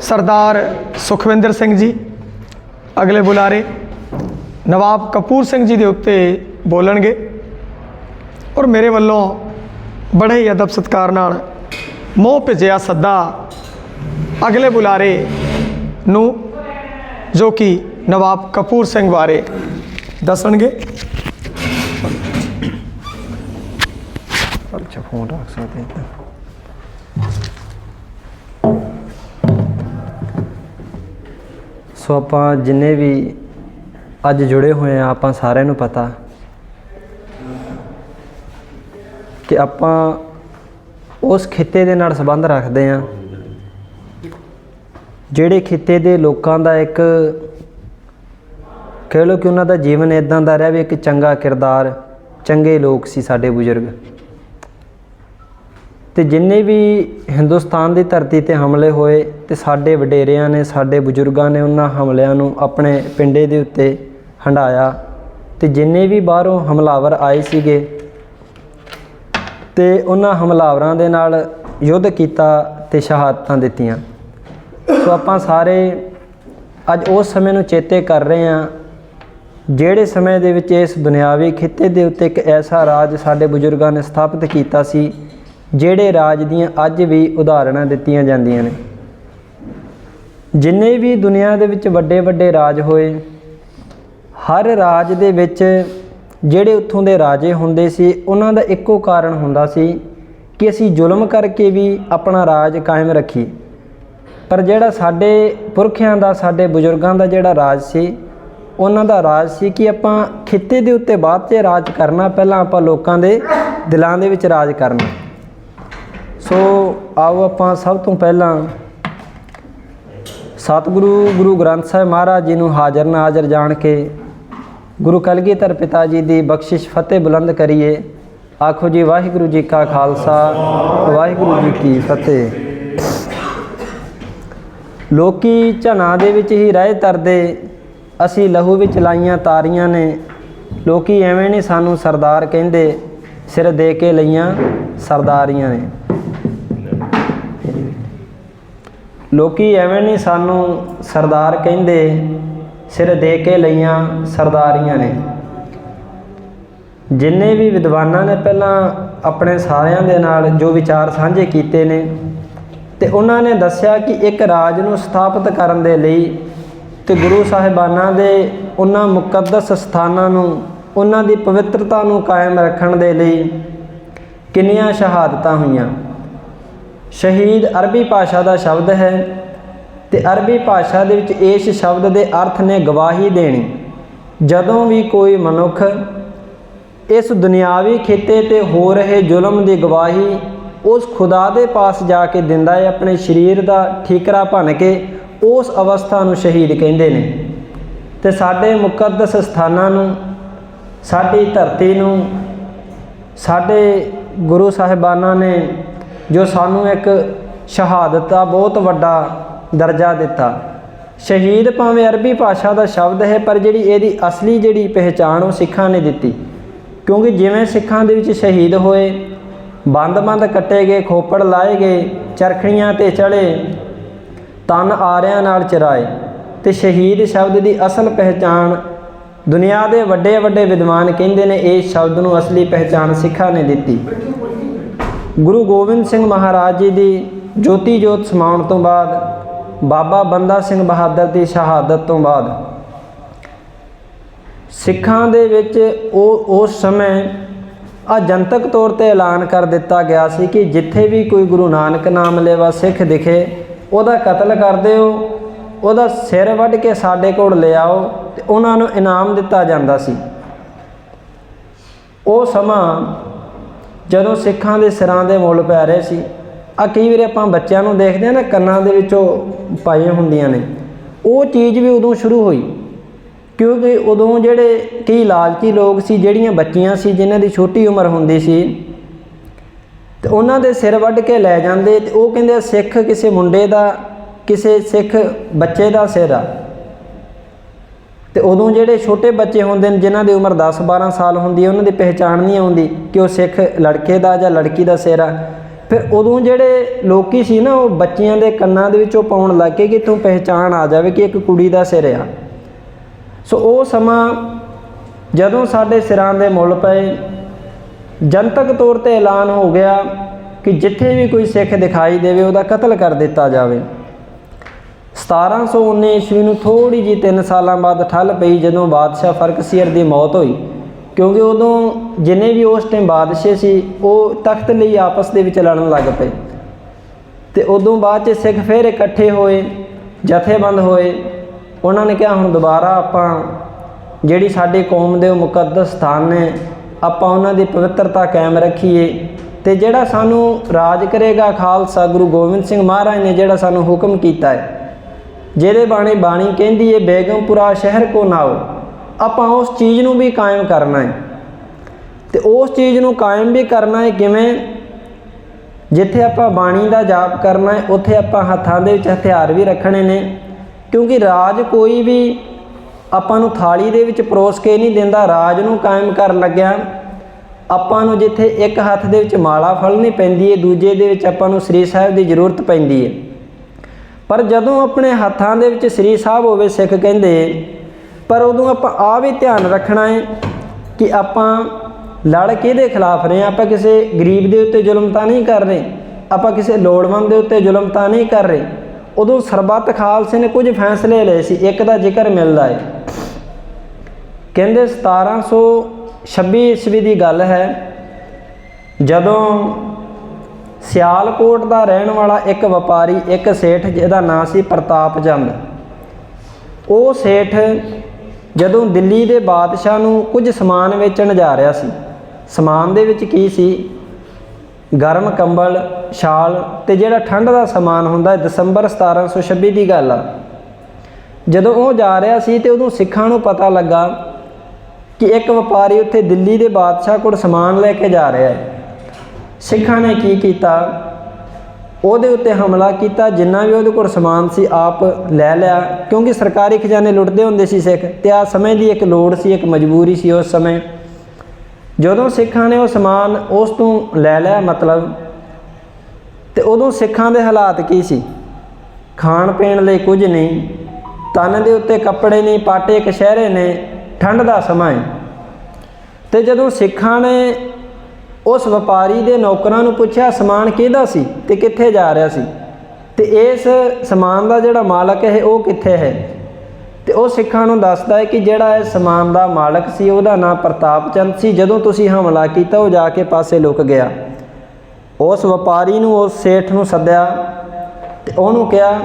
ਸਰਦਾਰ ਸੁਖਵਿੰਦਰ ਸਿੰਘ ਜੀ, ਅਗਲੇ ਬੁਲਾਰੇ ਨਵਾਬ ਕਪੂਰ ਸਿੰਘ ਜੀ ਦੇ ਉੱਤੇ ਬੋਲਣਗੇ ਔਰ ਮੇਰੇ ਵੱਲੋਂ ਬੜੇ ਹੀ ਅਦਬ ਸਤਿਕਾਰ ਨਾਲ ਮੋਹ ਭਿਜਿਆ ਸੱਦਾ ਅਗਲੇ ਬੁਲਾਰੇ ਨੂੰ ਜੋ ਕਿ ਨਵਾਬ ਕਪੂਰ ਸਿੰਘ ਬਾਰੇ ਦੱਸਣਗੇ। ਅੱਛਾ, ਫੋਨ ਰੱਖ ਸਕਦੇ ਸੋ ਆਪਾਂ ਜਿੰਨੇ ਵੀ ਅੱਜ ਜੁੜੇ ਹੋਏ ਆ, ਆਪਾਂ ਸਾਰਿਆਂ ਨੂੰ ਪਤਾ ਕਿ ਆਪਾਂ ਉਸ ਖਿੱਤੇ ਦੇ ਨਾਲ ਸੰਬੰਧ ਰੱਖਦੇ ਆ, ਜਿਹੜੇ ਖਿੱਤੇ ਦੇ ਲੋਕਾਂ ਦਾ ਇੱਕ ਕਹਿ ਲਓ ਕਿ ਉਹਨਾਂ ਦਾ ਜੀਵਨ ਇਦਾਂ ਦਾ ਰਿਹਾ ਵੀ ਇੱਕ ਚੰਗਾ ਕਿਰਦਾਰ, ਚੰਗੇ ਲੋਕ ਸੀ ਸਾਡੇ ਬਜ਼ੁਰਗ। ਤੇ ਜਿੰਨੇ ਵੀ ਹਿੰਦੁਸਤਾਨ ਦੀ ਧਰਤੀ ਤੇ ਹਮਲੇ ਹੋਏ ਤੇ ਸਾਡੇ ਵਡੇਰਿਆਂ ਨੇ, ਸਾਡੇ ਬਜ਼ੁਰਗਾਂ ਨੇ ਉਹਨਾਂ ਹਮਲਿਆਂ ਨੂੰ ਆਪਣੇ ਪਿੰਡੇ ਦੇ ਉੱਤੇ ਹੰਡਾਇਆ ਤੇ ਜਿੰਨੇ ਵੀ ਬਾਹਰੋਂ ਹਮਲਾਵਰ ਆਏ ਸੀਗੇ ਤੇ ਉਹਨਾਂ ਹਮਲਾਵਰਾਂ ਦੇ ਨਾਲ ਯੁੱਧ ਕੀਤਾ ਤੇ ਸ਼ਹਾਦਤਾਂ ਦਿੱਤੀਆਂ। ਸੋ ਆਪਾਂ ਸਾਰੇ ਅੱਜ ਉਸ ਸਮੇਂ ਨੂੰ ਚੇਤੇ ਕਰ ਰਹੇ ਹਾਂ, ਜਿਹੜੇ ਸਮੇਂ ਦੇ ਵਿੱਚ ਇਸ ਦੁਨਿਆਵੀ ਖਿੱਤੇ ਦੇ ਉੱਤੇ ਇੱਕ ਐਸਾ ਰਾਜ ਸਾਡੇ ਬਜ਼ੁਰਗਾਂ ਨੇ ਸਥਾਪਿਤ ਕੀਤਾ ਸੀ ਜਿਹੜੇ ਰਾਜ ਦੀਆਂ ਅੱਜ ਵੀ ਉਦਾਹਰਣਾਂ ਦਿੱਤੀਆਂ ਜਾਂਦੀਆਂ ਨੇ। ਜਿੰਨੇ ਵੀ ਦੁਨੀਆ ਦੇ ਵਿੱਚ ਵੱਡੇ ਵੱਡੇ ਰਾਜ ਹੋਏ, ਹਰ ਰਾਜ ਦੇ ਵਿੱਚ ਜਿਹੜੇ ਉੱਥੋਂ ਦੇ ਰਾਜੇ ਹੁੰਦੇ ਸੀ, ਉਹਨਾਂ ਦਾ ਇੱਕੋ ਕਾਰਨ ਹੁੰਦਾ ਸੀ ਕਿ ਅਸੀਂ ਜ਼ੁਲਮ ਕਰਕੇ ਵੀ ਆਪਣਾ ਰਾਜ ਕਾਇਮ ਰੱਖੀ। ਪਰ ਜਿਹੜਾ ਸਾਡੇ ਪੁਰਖਿਆਂ ਦਾ, ਸਾਡੇ ਬਜ਼ੁਰਗਾਂ ਦਾ ਜਿਹੜਾ ਰਾਜ ਸੀ, ਉਹਨਾਂ ਦਾ ਰਾਜ ਸੀ ਕਿ ਆਪਾਂ ਖਿੱਤੇ ਦੇ ਉੱਤੇ ਬਾਅਦ 'ਚ ਰਾਜ ਕਰਨਾ, ਪਹਿਲਾਂ ਆਪਾਂ ਲੋਕਾਂ ਦੇ ਦਿਲਾਂ ਦੇ ਵਿੱਚ ਰਾਜ ਕਰਨਾ। ਸੋ ਆਓ ਆਪਾਂ ਸਭ ਤੋਂ ਪਹਿਲਾਂ ਸਤਿਗੁਰੂ ਗੁਰੂ ਗ੍ਰੰਥ ਸਾਹਿਬ ਮਹਾਰਾਜ ਜੀ ਨੂੰ ਹਾਜ਼ਰ ਨਾਜ਼ਰ ਜਾਣ ਕੇ ਗੁਰੂ ਕਲਗੀਧਰ ਪਿਤਾ ਜੀ ਦੀ ਬਖਸ਼ਿਸ਼ ਫਤਿਹ ਬੁਲੰਦ ਕਰੀਏ। ਆਖੋ ਜੀ, ਵਾਹਿਗੁਰੂ ਜੀ ਕਾ ਖਾਲਸਾ, ਵਾਹਿਗੁਰੂ ਜੀ ਕੀ ਫਤਿਹ। ਲੋਕੀ ਝਨਾ ਦੇ ਵਿੱਚ ਹੀ ਰਹਿ ਤਰਦੇ, ਅਸੀਂ ਲਹੂ ਵਿੱਚ ਲਾਈਆਂ ਤਾਰੀਆਂ ਨੇ। ਲੋਕੀ ਐਵੇਂ ਨਹੀਂ ਸਾਨੂੰ ਸਰਦਾਰ ਕਹਿੰਦੇ, ਸਿਰ ਦੇ ਕੇ ਲਈਆਂ ਸਰਦਾਰੀਆਂ ਨੇ। ਲੋਕੀ ਐਵੇਂ ਨਹੀਂ ਸਾਨੂੰ ਸਰਦਾਰ ਕਹਿੰਦੇ, ਸਿਰ ਦੇ ਕੇ ਲਈਆਂ ਸਰਦਾਰੀਆਂ ਨੇ। ਜਿੰਨੇ ਵੀ ਵਿਦਵਾਨਾਂ ਨੇ ਪਹਿਲਾਂ ਆਪਣੇ ਸਾਰਿਆਂ ਦੇ ਨਾਲ ਜੋ ਵਿਚਾਰ ਸਾਂਝੇ ਕੀਤੇ ਨੇ, ਤੇ ਉਹਨਾਂ ਨੇ ਦੱਸਿਆ ਕਿ ਇੱਕ ਰਾਜ ਨੂੰ ਸਥਾਪਿਤ ਕਰਨ ਦੇ ਲਈ ਤੇ ਗੁਰੂ ਸਾਹਿਬਾਨਾਂ ਦੇ ਉਹਨਾਂ ਮੁਕੱਦਸ ਸਥਾਨਾਂ ਨੂੰ, ਉਹਨਾਂ ਦੀ ਪਵਿੱਤਰਤਾ ਨੂੰ ਕਾਇਮ ਰੱਖਣ ਦੇ ਲਈ ਕਿੰਨੀਆਂ ਸ਼ਹਾਦਤਾਂ ਹੋਈਆਂ। ਸ਼ਹੀਦ ਅਰਬੀ ਭਾਸ਼ਾ ਦਾ ਸ਼ਬਦ ਹੈ ਤੇ ਅਰਬੀ ਭਾਸ਼ਾ ਦੇ ਵਿੱਚ ਇਸ ਸ਼ਬਦ ਦੇ ਅਰਥ ਨੇ ਗਵਾਹੀ ਦੇਣੀ। ਜਦੋਂ ਵੀ ਕੋਈ ਮਨੁੱਖ ਇਸ ਦੁਨਿਆਵੀ ਖਿੱਤੇ ਤੇ ਹੋ ਰਹੇ ਜ਼ੁਲਮ ਦੀ ਗਵਾਹੀ ਉਸ ਖੁਦਾ ਦੇ ਪਾਸ ਜਾ ਕੇ ਦਿੰਦਾ ਹੈ, ਆਪਣੇ ਸਰੀਰ ਦਾ ਠੀਕਰਾ ਭੰਨ ਕੇ ਉਸ ਅਵਸਥਾ ਨੂੰ ਸ਼ਹੀਦ ਕਹਿੰਦੇ ਨੇ। ਤੇ ਸਾਡੇ ਮੁਕੱਦਸ ਸਥਾਨਾਂ ਨੂੰ, ਸਾਡੀ ਧਰਤੀ ਨੂੰ, ਸਾਡੇ ਗੁਰੂ ਸਾਹਿਬਾਨਾਂ ਨੇ ਜੋ ਸਾਨੂੰ ਇੱਕ ਸ਼ਹਾਦਤ ਦਾ ਬਹੁਤ ਵੱਡਾ ਦਰਜਾ ਦਿੱਤਾ। ਸ਼ਹੀਦ ਭਾਵੇਂ ਅਰਬੀ ਭਾਸ਼ਾ ਦਾ ਸ਼ਬਦ ਹੈ, ਪਰ ਜਿਹੜੀ ਇਹਦੀ ਅਸਲੀ ਜਿਹੜੀ ਪਹਿਚਾਣ ਉਹ ਸਿੱਖਾਂ ਨੇ ਦਿੱਤੀ। ਕਿਉਂਕਿ ਜਿਵੇਂ ਸਿੱਖਾਂ ਦੇ ਵਿੱਚ ਸ਼ਹੀਦ ਹੋਏ ਬੰਦ-ਬੰਦ ਕੱਟੇ ਗਏ, ਖੋਪੜ ਲਾਏ ਗਏ, ਚਰਖੜੀਆਂ ਤੇ ਚੜੇ ਤਨ ਆਰਿਆਂ ਨਾਲ ਚਰਾਏ, ਤੇ ਸ਼ਹੀਦ ਸ਼ਬਦ ਦੀ ਅਸਲ ਪਹਿਚਾਣ ਦੁਨੀਆ ਦੇ ਵੱਡੇ ਵੱਡੇ ਵਿਦਵਾਨ ਕਹਿੰਦੇ ਨੇ, ਇਹ ਸ਼ਬਦ ਨੂੰ ਅਸਲੀ ਪਹਿਚਾਣ ਸਿੱਖਾਂ ਨੇ ਦਿੱਤੀ। ਗੁਰੂ ਗੋਬਿੰਦ ਸਿੰਘ ਮਹਾਰਾਜ ਜੀ ਦੀ ਜੋਤੀ ਜੋਤ ਸਮਾਉਣ ਤੋਂ ਬਾਅਦ, ਬਾਬਾ ਬੰਦਾ ਸਿੰਘ ਬਹਾਦਰ ਦੀ ਸ਼ਹਾਦਤ ਤੋਂ ਬਾਅਦ। ਸਿੱਖਾਂ ਦੇ ਵਿੱਚ ਉਹ, ਉਸ ਸਮੇਂ ਆ ਜਨਤਕ ਤੌਰ ਤੇ ਐਲਾਨ ਕਰ ਦਿੱਤਾ ਗਿਆ ਸੀ ਕਿ ਜਿੱਥੇ ਵੀ ਕੋਈ ਗੁਰੂ ਨਾਨਕ ਨਾਮ ਲੈਵਾ ਸਿੱਖ ਦਿਖੇ, ਉਹਦਾ ਕਤਲ ਕਰ ਦਿਓ, ਉਹਦਾ ਸਿਰ ਵੱਢ ਕੇ ਸਾਡੇ ਕੋਲ ਲਿਆਓ ਤੇ ਉਹਨਾਂ ਨੂੰ ਇਨਾਮ ਦਿੱਤਾ ਜਾਂਦਾ ਸੀ। ਉਹ ਸਮਾਂ ਜਦੋਂ ਸਿੱਖਾਂ ਦੇ ਸਿਰਾਂ ਦੇ ਮੁੱਲ ਪੈ ਰਹੇ ਸੀ ਆ ਕਈ ਵਾਰੀ ਆਪਾਂ ਬੱਚਿਆਂ ਨੂੰ ਦੇਖਦੇ ਆ ਨਾ, ਕੰਨਾਂ ਦੇ ਵਿੱਚੋਂ ਪਾਏ ਹੁੰਦੀਆਂ ਨੇ। ਉਹ ਚੀਜ਼ ਵੀ ਉਦੋਂ ਸ਼ੁਰੂ ਹੋਈ, ਕਿਉਂਕਿ ਉਦੋਂ ਜਿਹੜੇ ਕਈ ਲਾਲਚੀ ਲੋਕ ਸੀ, ਜਿਹੜੀਆਂ ਬੱਚੀਆਂ ਸੀ, ਜਿਨ੍ਹਾਂ ਦੀ ਛੋਟੀ ਉਮਰ ਹੁੰਦੀ ਸੀ, ਤੇ ਉਹਨਾਂ ਦੇ ਸਿਰ ਵੱਢ ਕੇ ਲੈ ਜਾਂਦੇ, ਤੇ ਉਹ ਕਹਿੰਦੇ ਸਿੱਖ ਕਿਸੇ ਮੁੰਡੇ ਦਾ, ਕਿਸੇ ਸਿੱਖ ਬੱਚੇ ਦਾ ਸਿਰ ਆ। ਤੇ ਉਦੋਂ ਜਿਹੜੇ ਛੋਟੇ ਬੱਚੇ ਹੁੰਦੇ ਨੇ, ਜਿਨ੍ਹਾਂ ਦੀ ਉਮਰ 10 12 ਸਾਲ ਹੁੰਦੀ ਹੈ, ਉਹਨਾਂ ਦੀ ਪਹਿਚਾਣ ਨਹੀਂ ਆਉਂਦੀ ਕਿ ਉਹ ਸਿੱਖ ਲੜਕੇ ਦਾ ਜਾਂ ਲੜਕੀ ਦਾ ਸਿਰ ਆ। ਫਿਰ ਉਦੋਂ ਜਿਹੜੇ ਲੋਕੀ ਸੀ ਨਾ, ਉਹ ਬੱਚਿਆਂ ਦੇ ਕੰਨਾਂ ਦੇ ਵਿੱਚ ਉਹ ਪਾਉਣ ਲੱਗ ਗਏ ਕਿ ਤੂੰ ਪਹਿਚਾਣ ਆ ਜਾਵੇ ਕਿ ਇੱਕ ਕੁੜੀ ਦਾ ਸਿਰ ਆ। ਸੋ ਉਹ ਸਮਾਂ ਜਦੋਂ ਸਾਡੇ ਸਿਰਾਂ ਦੇ ਮੁੱਲ ਪਏ, ਜਨਤਕ ਤੌਰ ਤੇ ਐਲਾਨ ਹੋ ਗਿਆ ਕਿ ਜਿੱਥੇ ਵੀ ਕੋਈ ਸਿੱਖ ਦਿਖਾਈ ਦੇਵੇ, ਉਹਦਾ ਕਤਲ ਕਰ ਦਿੱਤਾ ਜਾਵੇ। 1719 ਈਸਵੀ ਨੂੰ ਥੋੜੀ ਜੀ 3 ਸਾਲਾਂ ਬਾਅਦ ਠੱਲ ਪਈ ਜਦੋਂ ਬਾਦਸ਼ਾਹ ਫਰਕਸੀਰ ਦੀ ਮੌਤ ਹੋਈ। ਕਿਉਂਕਿ ਉਦੋਂ ਜਿੰਨੇ ਵੀ ਉਸ ਟਾਈਮ ਬਾਦਸ਼ਾਹ ਸੀ, ਉਹ ਤਖਤ ਲਈ ਆਪਸ ਦੇ ਵਿੱਚ ਲੜਨ ਲੱਗ ਪਏ। ਤੇ ਉਦੋਂ ਬਾਅਦ ਚ ਸਿੱਖ ਫਿਰ ਇਕੱਠੇ ਹੋਏ, ਜਥੇਬੰਦ ਹੋਏ। ਉਹਨਾਂ ਨੇ ਕਿਹਾ, ਹੁਣ ਦੁਬਾਰਾ ਆਪਾਂ ਜਿਹੜੀ ਸਾਡੀ ਕੌਮ ਦੇ ਉਹ ਮੁਕੱਦਸ ਸਥਾਨ ਨੇ, ਆਪਾਂ ਉਹਨਾਂ ਦੀ ਪਵਿੱਤਰਤਾ ਕਾਇਮ ਰੱਖੀਏ। ਤੇ ਜਿਹੜਾ ਸਾਨੂੰ ਰਾਜ ਕਰੇਗਾ ਖਾਲਸਾ ਗੁਰੂ ਗੋਬਿੰਦ ਸਿੰਘ ਮਹਾਰਾਜ ਨੇ ਜਿਹੜਾ ਸਾਨੂੰ ਹੁਕਮ ਕੀਤਾ ਹੈ ਜਿਹਦੇ ਬਾਣੀ ਬਾਣੀ ਕਹਿੰਦੀ ਏ, ਬੇਗਮਪੁਰਾ ਸ਼ਹਿਰ ਕੋ ਨਾਓ, ਆਪਾਂ ਉਸ ਚੀਜ਼ ਨੂੰ ਵੀ ਕਾਇਮ ਕਰਨਾ ਹੈ ਤੇ ਉਸ ਚੀਜ਼ ਨੂੰ ਕਾਇਮ ਵੀ ਕਰਨਾ ਹੈ ਕਿਵੇਂ? ਜਿੱਥੇ ਆਪਾਂ ਬਾਣੀ ਦਾ ਜਾਪ ਕਰਨਾ ਹੈ ਉੱਥੇ ਆਪਾਂ ਹੱਥਾਂ ਦੇ ਵਿੱਚ ਹਥਿਆਰ ਵੀ ਰੱਖਣੇ ਨੇ। ਕਿਉਂਕਿ ਰਾਜ ਕੋਈ ਵੀ ਆਪਾਂ ਨੂੰ ਥਾਲੀ ਦੇ ਵਿੱਚ ਪਰੋਸ ਕੇ ਨਹੀਂ ਦਿੰਦਾ, ਰਾਜ ਨੂੰ ਕਾਇਮ ਕਰਨ ਲੱਗਿਆ। ਆਪਾਂ ਨੂੰ ਜਿੱਥੇ ਇੱਕ ਹੱਥ ਦੇ ਵਿੱਚ ਮਾਲਾ ਫੜਨੀ ਪੈਂਦੀ ਹੈ ਦੂਜੇ ਦੇ ਵਿੱਚ ਆਪਾਂ ਨੂੰ ਸ੍ਰੀ ਸਾਹਿਬ ਦੀ ਜ਼ਰੂਰਤ ਪੈਂਦੀ ਹੈ ਪਰ ਜਦੋਂ ਆਪਣੇ ਹੱਥਾਂ ਦੇ ਵਿੱਚ ਸ੍ਰੀ ਸਾਹਿਬ ਹੋਵੇ ਸਿੱਖ ਕਹਿੰਦੇ, ਪਰ ਉਦੋਂ ਆਪਾਂ ਆ ਵੀ ਧਿਆਨ ਰੱਖਣਾ ਹੈ ਕਿ ਆਪਾਂ ਲੜ ਕਿਹਦੇ ਖਿਲਾਫ ਰਹੇ ਆਪਾਂ ਕਿਸੇ ਗਰੀਬ ਦੇ ਉੱਤੇ ਜ਼ੁਲਮ ਤਾਂ ਨਹੀਂ ਕਰ ਰਹੇ? ਆਪਾਂ ਕਿਸੇ ਲੋੜਵੰਦ ਦੇ ਉੱਤੇ ਜ਼ੁਲਮ ਤਾਂ ਨਹੀਂ ਕਰ ਰਹੇ? ਉਦੋਂ ਸਰਬੱਤ ਖਾਲਸੇ ਨੇ ਕੁਝ ਫੈਸਲੇ ਲਏ ਸੀ, ਇੱਕ ਦਾ ਜ਼ਿਕਰ ਮਿਲਦਾ ਹੈ। ਕਹਿੰਦੇ 1726 ਈਸਵੀ ਦੀ ਗੱਲ ਹੈ, ਜਦੋਂ ਸਿਆਲਕੋਟ ਦਾ ਰਹਿਣ ਵਾਲਾ ਇੱਕ ਵਪਾਰੀ ਇੱਕ ਸੇਠ ਜਿਹਦਾ ਨਾਂ ਸੀ ਪ੍ਰਤਾਪ ਚੰਦ। ਉਹ ਸੇਠ ਜਦੋਂ ਦਿੱਲੀ ਦੇ ਬਾਦਸ਼ਾਹ ਨੂੰ ਕੁਝ ਸਮਾਨ ਵੇਚਣ ਜਾ ਰਿਹਾ ਸੀ। ਸਮਾਨ ਦੇ ਵਿੱਚ ਕੀ ਸੀ? ਗਰਮ ਕੰਬਲ ਸ਼ਾਲ ਤੇ ਜਿਹੜਾ ਠੰਡ ਦਾ ਸਮਾਨ ਹੁੰਦਾ ਹੈ, ਦਸੰਬਰ 1726 ਦੀ ਗੱਲ ਆ। ਜਦੋਂ ਉਹ ਜਾ ਰਿਹਾ ਸੀ ਤੇ ਉਦੋਂ ਸਿੱਖਾਂ ਨੂੰ ਪਤਾ ਲੱਗਾ ਕਿ ਇੱਕ ਵਪਾਰੀ ਉੱਥੇ ਦਿੱਲੀ ਦੇ ਬਾਦਸ਼ਾਹ ਕੋਲ ਸਮਾਨ ਲੈ ਕੇ ਜਾ ਰਿਹਾ ਹੈ। ਸਿੱਖਾਂ ਨੇ ਕੀ ਕੀਤਾ? ਉਹਦੇ ਉੱਤੇ ਹਮਲਾ ਕੀਤਾ, ਜਿੰਨਾ ਵੀ ਉਹਦੇ ਕੋਲ ਸਮਾਨ ਸੀ ਆਪ ਲੈ ਲਿਆ। ਕਿਉਂਕਿ ਸਰਕਾਰੀ ਖਜ਼ਾਨੇ ਲੁੱਟਦੇ ਹੁੰਦੇ ਸੀ ਸਿੱਖ, ਤੇ ਆ ਸਮੇਂ ਦੀ ਇੱਕ ਲੋੜ ਸੀ, ਇੱਕ ਮਜਬੂਰੀ ਸੀ ਉਸ ਸਮੇਂ। ਜਦੋਂ ਸਿੱਖਾਂ ਨੇ ਉਹ ਸਮਾਨ ਉਸ ਤੋਂ ਲੈ ਲਿਆ, ਮਤਲਬ, ਤੇ ਉਦੋਂ ਸਿੱਖਾਂ ਦੇ ਹਾਲਾਤ ਕੀ ਸੀ? ਖਾਣ ਪੀਣ ਲਈ ਕੁਝ ਨਹੀਂ, ਤਨ ਦੇ ਉੱਤੇ ਕੱਪੜੇ ਨਹੀਂ, ਪਾਟੇ ਕਸ਼ਹਿਰੇ ਨੇ, ਠੰਡ ਦਾ ਸਮਾਂ ਹੈ। ਤੇ ਜਦੋਂ ਸਿੱਖਾਂ ਨੇ ਉਸ ਵਪਾਰੀ ਦੇ ਨੌਕਰਾਂ ਨੂੰ ਪੁੱਛਿਆ, ਸਮਾਨ ਕਿਹਦਾ ਸੀ ਤੇ ਕਿੱਥੇ ਜਾ ਰਿਹਾ ਸੀ? ਤੇ ਇਸ ਸਮਾਨ ਦਾ ਜਿਹੜਾ ਮਾਲਕ ਹੈ, ਉਹ ਕਿੱਥੇ ਹੈ? ਤੇ ਉਹ ਸਿੱਖਾਂ ਨੂੰ ਦੱਸਦਾ ਹੈ ਕਿ ਜਿਹੜਾ ਇਹ ਸਮਾਨ ਦਾ ਮਾਲਕ ਸੀ, ਉਹਦਾ ਨਾਮ ਪ੍ਰਤਾਪ ਚੰਦ ਸੀ। ਜਦੋਂ ਤੁਸੀਂ ਹਮਲਾ ਕੀਤਾ, ਉਹ ਜਾ ਕੇ ਪਾਸੇ ਲੁਕ ਗਿਆ। ਉਸ ਵਪਾਰੀ ਨੂੰ, ਉਸ ਸੇਠ ਨੂੰ ਸੱਦਿਆ ਤੇ ਉਹਨੂੰ ਕਿਹਾ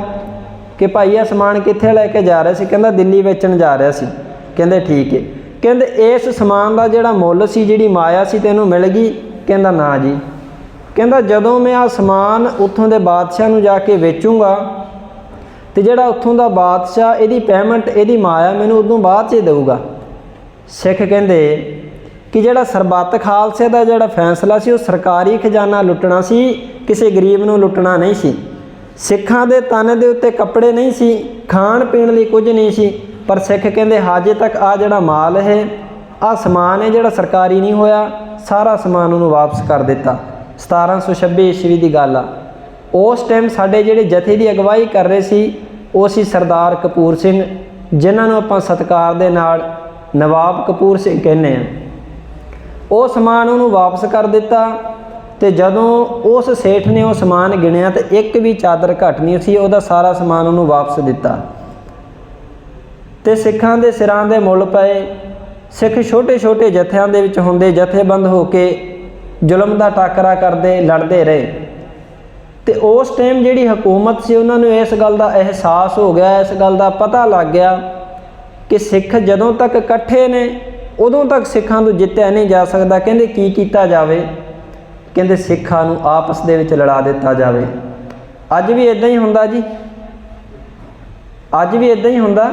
ਕਿ, ਭਾਈ, ਇਹ ਸਮਾਨ ਕਿੱਥੇ ਲੈ ਕੇ ਜਾ ਰਿਹਾ ਸੀ? ਕਹਿੰਦਾ, ਦਿੱਲੀ ਵੇਚਣ ਜਾ ਰਿਹਾ ਸੀ। ਕਹਿੰਦੇ, ਠੀਕ ਹੈ ਕਹਿੰਦੇ, ਇਸ ਸਮਾਨ ਦਾ ਜਿਹੜਾ ਮੁੱਲ ਸੀ, ਜਿਹੜੀ ਮਾਇਆ ਸੀ, ਤੈਨੂੰ ਮਿਲ ਗਈ ਕਹਿੰਦਾ, ਨਾ ਜੀ। ਕਹਿੰਦਾ, ਜਦੋਂ ਮੈਂ ਆ ਸਮਾਨ ਉੱਥੋਂ ਦੇ ਬਾਦਸ਼ਾਹ ਨੂੰ ਜਾ ਕੇ ਵੇਚੂੰਗਾ ਤੇ ਜਿਹੜਾ ਉੱਥੋਂ ਦਾ ਬਾਦਸ਼ਾਹ ਇਹਦੀ ਪੇਮੈਂਟ ਇਹਦੀ ਮਾਇਆ ਮੈਨੂੰ ਉਦੋਂ ਬਾਅਦ 'ਚ ਦੇਊਗਾ। ਸਿੱਖ ਕਹਿੰਦੇ ਕਿ ਜਿਹੜਾ ਸਰਬੱਤ ਖਾਲਸੇ ਦਾ ਜਿਹੜਾ ਫੈਸਲਾ ਸੀ, ਉਹ ਸਰਕਾਰੀ ਖਜ਼ਾਨਾ ਲੁੱਟਣਾ ਸੀ, ਕਿਸੇ ਗਰੀਬ ਨੂੰ ਲੁੱਟਣਾ ਨਹੀਂ ਸੀ। ਸਿੱਖਾਂ ਦੇ ਤਨ ਦੇ ਉੱਤੇ ਕੱਪੜੇ ਨਹੀਂ ਸੀ, ਖਾਣ ਪੀਣ ਲਈ ਕੁਝ ਨਹੀਂ ਸੀ, ਪਰ ਸਿੱਖ ਕਹਿੰਦੇ, ਹਾਜੇ ਤੱਕ ਆ ਜਿਹੜਾ ਮਾਲ ਹੈ ਆ ਸਮਾਨ ਹੈ ਜਿਹੜਾ ਸਰਕਾਰੀ ਨਹੀਂ ਹੋਇਆ ਸਾਰਾ ਸਮਾਨ ਉਹਨੂੰ ਵਾਪਸ ਕਰ ਦਿੱਤਾ। 1726 ਈਸਵੀ ਦੀ ਗੱਲ ਆ। ਉਸ ਟਾਈਮ ਸਾਡੇ ਜਿਹੜੇ ਜਥੇ ਦੀ ਅਗਵਾਈ ਕਰ ਰਹੇ ਸੀ, ਉਹ ਸੀ ਸਰਦਾਰ ਕਪੂਰ ਸਿੰਘ, ਜਿਨ੍ਹਾਂ ਨੂੰ ਆਪਾਂ ਸਤਿਕਾਰ ਦੇ ਨਾਲ ਨਵਾਬ ਕਪੂਰ ਸਿੰਘ ਕਹਿੰਦੇ ਆ। ਉਹ ਸਮਾਨ ਉਹਨੂੰ ਵਾਪਸ ਕਰ ਦਿੱਤਾ ਤੇ ਜਦੋਂ ਉਸ ਸੇਠ ਨੇ ਉਹ ਸਮਾਨ ਗਿਣਿਆ ਤੇ ਇੱਕ ਵੀ ਚਾਦਰ ਘੱਟ ਨਹੀਂ ਸੀ, ਉਹਦਾ ਸਾਰਾ ਸਮਾਨ ਉਹਨੂੰ ਵਾਪਸ ਦਿੱਤਾ। ਤੇ ਸਿੱਖਾਂ ਦੇ ਸਿਰਾਂ ਦੇ ਮੁੱਲ ਪਏ ਸਿੱਖ ਛੋਟੇ-ਛੋਟੇ ਜਥਿਆਂ ਦੇ ਵਿੱਚ ਹੁੰਦੇ ਜਥੇਬੰਦ ਹੋ ਕੇ ਜ਼ੁਲਮ ਦਾ ਟਾਕਰਾ ਕਰਦੇ, ਲੜਦੇ ਰਹੇ। ਤੇ ਉਸ ਟਾਈਮ ਜਿਹੜੀ ਹਕੂਮਤ ਸੀ, ਉਹਨਾਂ ਨੂੰ ਇਸ ਗੱਲ ਦਾ ਅਹਿਸਾਸ ਹੋ ਗਿਆ, ਇਸ ਗੱਲ ਦਾ ਪਤਾ ਲੱਗ ਗਿਆ ਕਿ ਸਿੱਖ ਜਦੋਂ ਤੱਕ ਇਕੱਠੇ ਨੇ, ਉਦੋਂ ਤੱਕ ਸਿੱਖਾਂ ਨੂੰ ਜਿੱਤਿਆ ਨਹੀਂ ਜਾ ਸਕਦਾ। ਕਹਿੰਦੇ ਕੀ ਕੀਤਾ ਜਾਵੇ? ਕਹਿੰਦੇ ਸਿੱਖਾਂ ਨੂੰ ਆਪਸ ਦੇ ਵਿੱਚ ਲੜਾ ਦਿੱਤਾ ਜਾਵੇ। ਅੱਜ ਵੀ ਇਦਾਂ ਹੀ ਹੁੰਦਾ ਜੀ? ਅੱਜ ਵੀ ਇਦਾਂ ਹੀ ਹੁੰਦਾ?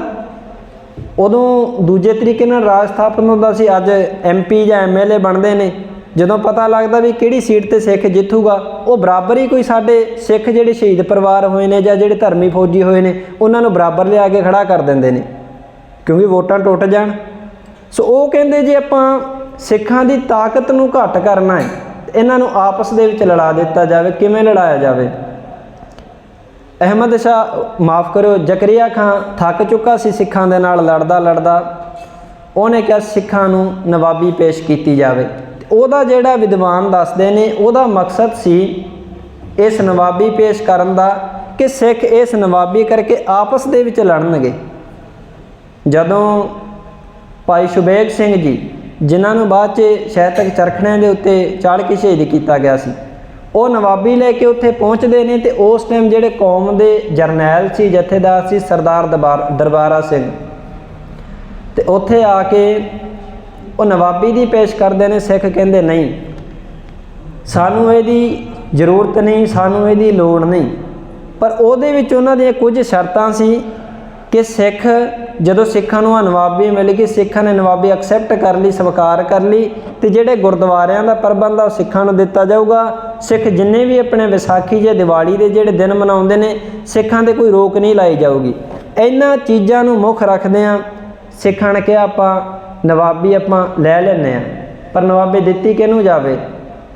ਉਦੋਂ ਦੂਜੇ ਤਰੀਕੇ ਨਾਲ ਰਾਜ ਸਥਾਪਨ ਹੁੰਦਾ ਸੀ। ਅੱਜ ਐਮਪੀ ਜਾਂ ਐਮਐਲਏ ਬਣਦੇ ਨੇ। ਜਦੋਂ ਪਤਾ ਲੱਗਦਾ ਵੀ ਕਿਹੜੀ ਸੀਟ ਤੇ ਸਿੱਖ ਜਿੱਤੂਗਾ, ਉਹ ਬਰਾਬਰ ਹੀ ਕੋਈ ਸਾਡੇ ਸਿੱਖ ਜਿਹੜੇ ਸ਼ਹੀਦ ਪਰਿਵਾਰ ਹੋਏ ਨੇ ਜਾਂ ਜਿਹੜੇ ਧਰਮੀ ਫੌਜੀ ਹੋਏ ਨੇ, ਉਹਨਾਂ ਨੂੰ ਬਰਾਬਰ ਲਿਆ ਕੇ ਖੜਾ ਕਰ ਦਿੰਦੇ ਨੇ। ਕਿਉਂਕਿ ਵੋਟਾਂ ਟੁੱਟ ਜਾਣ। ਸੋ ਉਹ ਕਹਿੰਦੇ ਜੇ ਆਪਾਂ ਸਿੱਖਾਂ ਦੀ ਤਾਕਤ ਨੂੰ ਘੱਟ ਕਰਨਾ ਹੈ, ਇਹਨਾਂ ਨੂੰ ਆਪਸ ਦੇ ਵਿੱਚ ਲੜਾ ਦਿੱਤਾ ਜਾਵੇ। ਕਿਵੇਂ ਲੜਾਇਆ ਜਾਵੇ? ਅਹਿਮਦ ਸ਼ਾਹ, ਮਾਫ ਕਰਿਓ, ਜ਼ਕਰੀਆ ਖਾਨ ਥੱਕ ਚੁੱਕਾ ਸੀ ਸਿੱਖਾਂ ਦੇ ਨਾਲ ਲੜਦਾ ਲੜਦਾ। ਉਹਨੇ ਕਿਹਾ, ਸਿੱਖਾਂ ਨੂੰ ਨਵਾਬੀ ਪੇਸ਼ ਕੀਤੀ ਜਾਵੇ। ਉਹਦਾ ਜਿਹੜਾ ਵਿਦਵਾਨ ਦੱਸਦੇ ਨੇ, ਉਹਦਾ ਮਕਸਦ ਸੀ ਇਸ ਨਵਾਬੀ ਪੇਸ਼ ਕਰਨ ਦਾ ਕਿ ਸਿੱਖ ਇਸ ਨਵਾਬੀ ਕਰਕੇ ਆਪਸ ਦੇ ਵਿੱਚ ਲੜਨਗੇ। ਜਦੋਂ ਭਾਈ ਸ਼ੁਬੇਗ ਸਿੰਘ ਜੀ, ਜਿਨ੍ਹਾਂ ਨੂੰ ਬਾਅਦ 'ਚ ਸ਼ਹਿਤਕ ਚਰਖਣਿਆਂ ਦੇ ਉੱਤੇ ਚੜ੍ਹ ਕੇ ਸ਼ਹੀਦ ਕੀਤਾ ਗਿਆ ਸੀ ਉਹ ਨਵਾਬੀ ਲੈ ਕੇ ਉੱਥੇ ਪਹੁੰਚਦੇ ਨੇ ਤੇ ਉਸ ਟਾਈਮ ਜਿਹੜੇ ਕੌਮ ਦੇ ਜਰਨੈਲ ਸੀ, ਜਥੇਦਾਰ ਸੀ ਸਰਦਾਰ ਦਰਬਾਰ, ਦਰਬਾਰਾ ਸਿੰਘ। ਤੇ ਉੱਥੇ ਆ ਕੇ ਉਹ ਨਵਾਬੀ ਦੀ ਪੇਸ਼ ਕਰਦੇ ਨੇ, ਸਿੱਖ ਕਹਿੰਦੇ ਨਹੀਂ, ਸਾਨੂੰ ਇਹਦੀ ਜ਼ਰੂਰਤ ਨਹੀਂ, ਸਾਨੂੰ ਇਹਦੀ ਲੋੜ ਨਹੀਂ। ਪਰ ਉਹਦੇ ਵਿੱਚ ਉਹਨਾਂ ਦੀਆਂ ਕੁਝ ਸ਼ਰਤਾਂ ਸੀ ਕਿ ਸਿੱਖ ਜਦੋਂ ਸਿੱਖਾਂ ਨੂੰ ਨਵਾਬੀ ਮਿਲ ਗਈ, ਸਿੱਖਾਂ ਨੇ ਨਵਾਬੀ ਐਕਸੈਪਟ ਕਰ ਲਈ, ਸਵੀਕਾਰ ਕਰ ਲਈ ਤੇ ਜਿਹੜੇ ਗੁਰਦੁਆਰਿਆਂ ਦਾ ਪ੍ਰਬੰਧ ਆ ਉਹ ਸਿੱਖਾਂ ਨੂੰ ਦਿੱਤਾ ਜਾਊਗਾ। ਸਿੱਖ ਜਿੰਨੇ ਵੀ ਆਪਣੇ ਵਿਸਾਖੀ ਜਾਂ ਦੀਵਾਲੀ ਦੇ ਜਿਹੜੇ ਦਿਨ ਮਨਾਉਂਦੇ ਨੇ, ਸਿੱਖਾਂ ਤੇ ਕੋਈ ਰੋਕ ਨਹੀਂ ਲਾਈ ਜਾਊਗੀ। ਇਹਨਾਂ ਚੀਜ਼ਾਂ ਨੂੰ ਮੁੱਖ ਰੱਖਦੇ ਆ ਸਿੱਖਾਂ ਨੇ ਕਿਹਾ ਆਪਾਂ ਨਵਾਬੀ ਆਪਾਂ ਲੈ ਲੈਨੇ ਆ ਪਰ ਨਵਾਬੀ ਦਿੱਤੀ ਕਿਹਨੂੰ ਜਾਵੇ?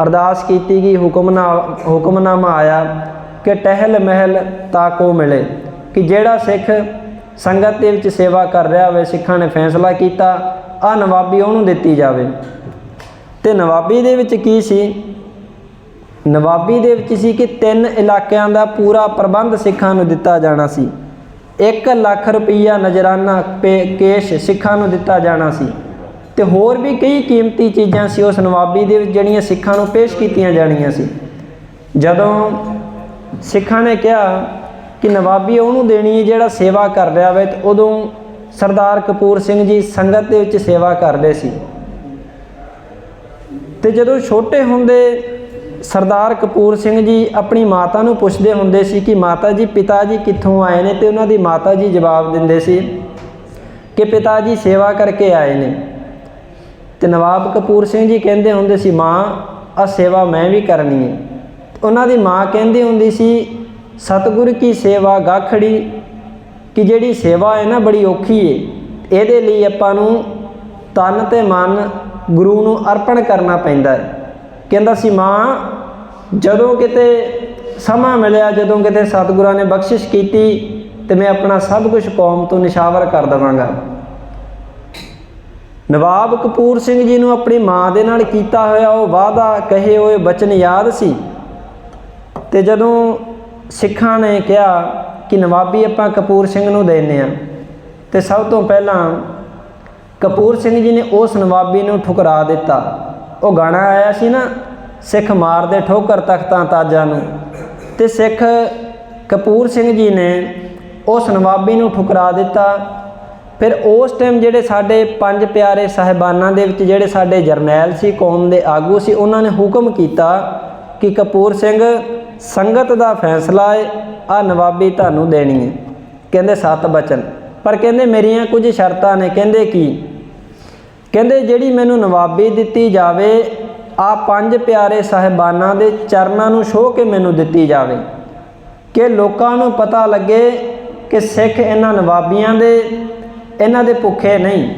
ਅਰਦਾਸ ਕੀਤੀ ਗਈ ਹੁਕਮਨਾ ਹੁਕਮਨਾਮਾ ਆਇਆ ਕਿ ਟਹਿਲ ਮਹਿਲ ਤਾਕੋ ਮਿਲੇ। ਕਿ ਜਿਹੜਾ ਸਿੱਖ ਸੰਗਤ ਦੇ ਵਿੱਚ ਸੇਵਾ ਕਰ ਰਿਹਾ ਹੋਵੇ, ਸਿੱਖਾਂ ਨੇ ਫੈਸਲਾ ਕੀਤਾ ਆ ਨਵਾਬੀ ਉਹਨੂੰ ਦਿੱਤੀ ਜਾਵੇ। ਤੇ ਨਵਾਬੀ ਦੇ ਵਿੱਚ ਕੀ ਸੀ? ਨਵਾਬੀ ਦੇ ਵਿੱਚ ਸੀ ਕਿ ਤਿੰਨ ਇਲਾਕਿਆਂ ਦਾ ਪੂਰਾ ਪ੍ਰਬੰਧ ਸਿੱਖਾਂ ਨੂੰ ਦਿੱਤਾ ਜਾਣਾ ਸੀ। 1 ਲੱਖ ਰੁਪਈਆ ਨਜਰਾਨਾ ਪੇ- ਕੇਸ਼ ਸਿੱਖਾਂ ਨੂੰ ਦਿੱਤਾ ਜਾਣਾ ਸੀ ਤੇ ਹੋਰ ਵੀ ਕਈ ਕੀਮਤੀ ਚੀਜ਼ਾਂ ਸੀ ਉਸ ਨਵਾਬੀ ਦੇ ਵਿੱਚ ਜਿਹੜੀਆਂ ਸਿੱਖਾਂ ਨੂੰ ਪੇਸ਼ ਕੀਤੀਆਂ ਜਾਣੀਆਂ ਸੀ। ਜਦੋਂ ਸਿੱਖਾਂ ਨੇ ਕਿਹਾ ਕਿ ਨਵਾਬੀ ਉਹਨੂੰ ਦੇਣੀ ਹੈ ਜਿਹੜਾ ਸੇਵਾ ਕਰ ਰਿਹਾ ਵੇ, ਤੇ ਉਦੋਂ ਸਰਦਾਰ ਕਪੂਰ ਸਿੰਘ ਜੀ ਸੰਗਤ ਦੇ ਵਿੱਚ ਸੇਵਾ ਕਰਦੇ ਸੀ। ਤੇ ਜਦੋਂ ਛੋਟੇ ਹੁੰਦੇ ਸਰਦਾਰ ਕਪੂਰ ਸਿੰਘ ਜੀ ਆਪਣੀ ਮਾਤਾ ਨੂੰ ਪੁੱਛਦੇ ਹੁੰਦੇ ਸੀ ਕਿ ਮਾਤਾ ਜੀ ਪਿਤਾ ਜੀ ਕਿੱਥੋਂ ਆਏ ਨੇ? ਤੇ ਉਹਨਾਂ ਦੀ ਮਾਤਾ ਜੀ ਜਵਾਬ ਦਿੰਦੇ ਸੀ ਕਿ ਪਿਤਾ ਜੀ ਸੇਵਾ ਕਰਕੇ ਆਏ ਨੇ। ਤੇ ਨਵਾਬ ਕਪੂਰ ਸਿੰਘ ਜੀ ਕਹਿੰਦੇ ਹੁੰਦੇ ਸੀ, ਮਾਂ ਆ ਸੇਵਾ ਮੈਂ ਵੀ ਕਰਨੀ ਹੈ ਉਹਨਾਂ ਦੀ ਮਾਂ ਕਹਿੰਦੀ ਹੁੰਦੀ ਸੀ, ਸਤਿਗੁਰ ਕੀ ਸੇਵਾ ਗਾਖੜੀ, ਕਿ ਜਿਹੜੀ ਸੇਵਾ ਹੈ ਨਾ ਬੜੀ ਔਖੀ ਹੈ ਇਹਦੇ ਲਈ ਆਪਾਂ ਨੂੰ ਤਨ ਤੇ ਮਨ ਗੁਰੂ ਨੂੰ ਅਰਪਣ ਕਰਨਾ ਪੈਂਦਾ ਹੈ ਕਹਿੰਦਾ ਸੀ, ਮਾਂ, ਜਦੋਂ ਕਿਤੇ ਸਮਾਂ ਮਿਲਿਆ, ਜਦੋਂ ਕਿਤੇ ਸਤਿਗੁਰਾਂ ਨੇ ਬਖਸ਼ਿਸ਼ ਕੀਤੀ, ਤੇ ਮੈਂ ਆਪਣਾ ਸਭ ਕੁਝ ਕੌਮ ਤੋਂ ਨਿਸ਼ਾਵਰ ਕਰ ਦਵਾਂਗਾ। ਨਵਾਬ ਕਪੂਰ ਸਿੰਘ ਜੀ ਨੂੰ ਆਪਣੀ ਮਾਂ ਦੇ ਨਾਲ ਕੀਤਾ ਹੋਇਆ ਉਹ ਵਾਅਦਾ, ਕਹੇ ਹੋਏ ਬਚਨ ਯਾਦ ਸੀ? ਤੇ ਜਦੋਂ ਸਿੱਖਾਂ ਨੇ ਕਿਹਾ ਕਿ, ਨਵਾਬੀ, ਆਪਾਂ ਕਪੂਰ ਸਿੰਘ ਨੂੰ ਦੇਣੇ ਆ। ਤੇ ਸਭ ਤੋਂ ਪਹਿਲਾਂ ਕਪੂਰ ਸਿੰਘ ਜੀ ਨੇ ਉਸ ਨਵਾਬੀ ਨੂੰ ਠੁਕਰਾ ਦਿੱਤਾ। ਉਹ ਗਾਣਾ ਆਇਆ ਸੀ ਨਾ, ਸਿੱਖ ਮਾਰਦੇ ਠੋਕਰ ਤਖਤਾਂ ਤਾਜਾਂ ਨੂੰ। ਤੇ ਸਿੱਖ ਕਪੂਰ ਸਿੰਘ ਜੀ ਨੇ ਉਸ ਨਵਾਬੀ ਨੂੰ ਠੁਕਰਾ ਦਿੱਤਾ। ਫਿਰ ਉਸ ਟਾਈਮ ਜਿਹੜੇ ਸਾਡੇ ਪੰਜ ਪਿਆਰੇ ਸਾਹਿਬਾਨਾਂ ਦੇ ਵਿੱਚ ਜਿਹੜੇ ਸਾਡੇ ਜਰਨੈਲ ਸੀ, ਕੌਮ ਦੇ ਆਗੂ ਸੀ, ਉਹਨਾਂ ਨੇ ਹੁਕਮ ਕੀਤਾ ਕਿ ਕਪੂਰ ਸਿੰਘ ਸੰਗਤ ਦਾ ਫੈਸਲਾ ਹੈ ਆ ਨਵਾਬੀ ਤੁਹਾਨੂੰ ਦੇਣੀ ਹੈ ਕਹਿੰਦੇ ਸੱਤ ਬਚਨ। ਪਰ ਕਹਿੰਦੇ ਮੇਰੀਆਂ ਕੁਝ ਸ਼ਰਤਾਂ ਨੇ, ਕਹਿੰਦੇ ਕੀ? ਕਹਿੰਦੇ ਜਿਹੜੀ ਮੈਨੂੰ ਨਵਾਬੀ ਦਿੱਤੀ ਜਾਵੇ ਆ ਪੰਜ ਪਿਆਰੇ ਸਾਹਿਬਾਨਾਂ ਦੇ ਚਰਨਾਂ ਨੂੰ ਛੋਹ ਕੇ ਮੈਨੂੰ ਦਿੱਤੀ ਜਾਵੇ। ਕਿ ਲੋਕਾਂ ਨੂੰ ਪਤਾ ਲੱਗੇ ਕਿ ਸਿੱਖ ਇਹਨਾਂ ਨਵਾਬੀਆਂ ਦੇ, ਇਹਨਾਂ ਦੇ ਭੁੱਖੇ ਨਹੀਂ।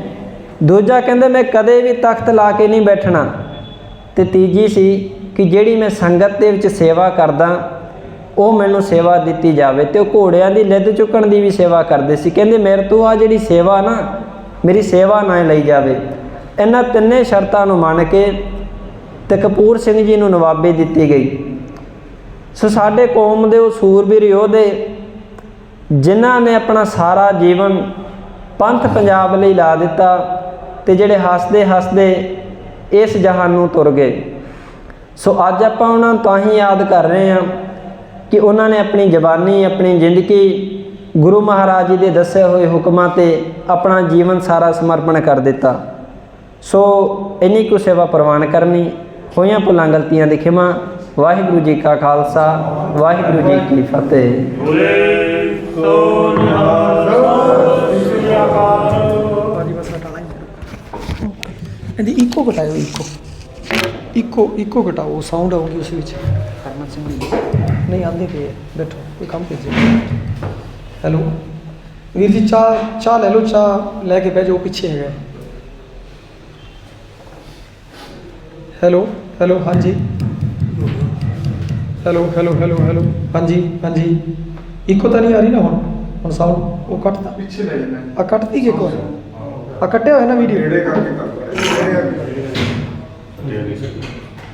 ਦੂਜਾ ਕਹਿੰਦੇ, ਮੈਂ ਕਦੇ ਵੀ ਤਖਤ ਲਾ ਕੇ ਨਹੀਂ ਬੈਠਣਾ। ਤੇ ਤੀਜੀ ਸੀ ਕਿ ਜਿਹੜੀ ਮੈਂ ਸੰਗਤ ਦੇ ਵਿੱਚ ਸੇਵਾ ਕਰਦਾ, ਉਹ ਮੈਨੂੰ ਸੇਵਾ ਦਿੱਤੀ ਜਾਵੇ। ਤੇ ਉਹ ਘੋੜਿਆਂ ਦੀ ਲਿੱਦ ਚੁੱਕਣ ਦੀ ਵੀ ਸੇਵਾ ਕਰਦੇ ਸੀ। ਕਹਿੰਦੇ, ਮੇਰੇ ਤੋਂ ਆ ਜਿਹੜੀ ਸੇਵਾ ਨਾ, ਮੇਰੀ ਸੇਵਾ ਨਾ ਲਈ ਜਾਵੇ। ਇਹਨਾਂ ਤਿੰਨੇ ਸ਼ਰਤਾਂ ਨੂੰ ਮੰਨ ਕੇ ਤੇ ਕਪੂਰ ਸਿੰਘ ਜੀ ਨੂੰ ਨਵਾਬੇ ਦਿੱਤੀ ਗਈ। ਸੋ ਸਾਡੇ ਕੌਮ ਦੇ ਉਹ ਸੂਰਬੀਰ ਯੋਧੇ, ਜਿਨ੍ਹਾਂ ਨੇ ਆਪਣਾ ਸਾਰਾ ਜੀਵਨ ਪੰਥ ਪੰਜਾਬ ਲਈ ਲਾ ਦਿੱਤਾ ਤੇ ਜਿਹੜੇ ਹੱਸਦੇ ਹੱਸਦੇ ਇਸ ਜਹਾਨ ਨੂੰ ਤੁਰ ਗਏ। ਸੋ ਅੱਜ ਆਪਾਂ ਉਹਨਾਂ ਨੂੰ ਤਾਂ ਹੀ ਯਾਦ ਕਰ ਰਹੇ ਹਾਂ ਕਿ ਉਹਨਾਂ ਨੇ ਆਪਣੀ ਜ਼ਬਾਨੀ ਆਪਣੀ ਜ਼ਿੰਦਗੀ ਗੁਰੂ ਮਹਾਰਾਜ ਜੀ ਦੇ ਦੱਸੇ ਹੋਏ ਹੁਕਮਾਂ ਤੇ ਆਪਣਾ ਜੀਵਨ ਸਾਰਾ ਸਮਰਪਣ ਕਰ ਦਿੱਤਾ। ਸੋ ਇੰਨੀ ਕੁ ਸੇਵਾ ਪ੍ਰਵਾਨ ਕਰਨੀ, ਹੋਈਆਂ ਭੁੱਲਾਂ ਗਲਤੀਆਂ ਦੀ ਖਿਮਾ, ਵਾਹਿਗੁਰੂ ਜੀ ਕਾ ਖਾਲਸਾ, ਵਾਹਿਗੁਰੂ ਜੀ ਕੀ ਫਤਿਹ। ਬਾਜੀ ਬਸ ਹਟਾਣਾ ਹੀ ਇਹਦੀ ਇਕੋ ਘਟਾਇਓ ਇਕੋ। ਇਕੋ ਇਕੋ ਘਟਾਓ ਸਾਊਂਡ ਆਊਗੀ ਉਸ ਵਿੱਚ। ਹਰਮਨ ਸਿੰਘ ਨਹੀਂ ਆਂਦੇ ਪਏ ਬੈਠੋ, ਕੋਈ ਕੰਮ ਭੇਜੋ। ਹੈਲੋ ਵੀਰ ਜੀ, ਚਾਹ ਚਾਹ ਲੈ ਲਓ, ਚਾਹ ਲੈ ਕੇ ਬਹਿ ਜਾਓ, ਪਿੱਛੇ ਹੈਗਾ। ਹੈਲੋ ਹੈਲੋ ਹਾਂਜੀ। ਹੈਲੋ ਹੈਲੋ ਹੈਲੋ ਹੈਲੋ ਹਾਂਜੀ ਹਾਂਜੀ। ਇੱਕੋ ਤਾਂ ਨਹੀਂ ਆ ਰਹੀ ਨਾ ਹੁਣ ਹੁਣ ਸਾਊਂਡ ਉਹ ਕੱਟਦਾ ਪਿੱਛੇ ਲੈ ਜਾਣਾ। ਆ ਕੱਟਦੀ ਕਿ ਕੋਈ ਆ ਕੱਟਿਆ ਹੋਇਆ ਨਾ ਵੀਡੀਓ ਨੇੜੇ ਕਰਕੇ ਕਰ ਰਿਹਾ ਨੇੜੇ ਕਰਕੇ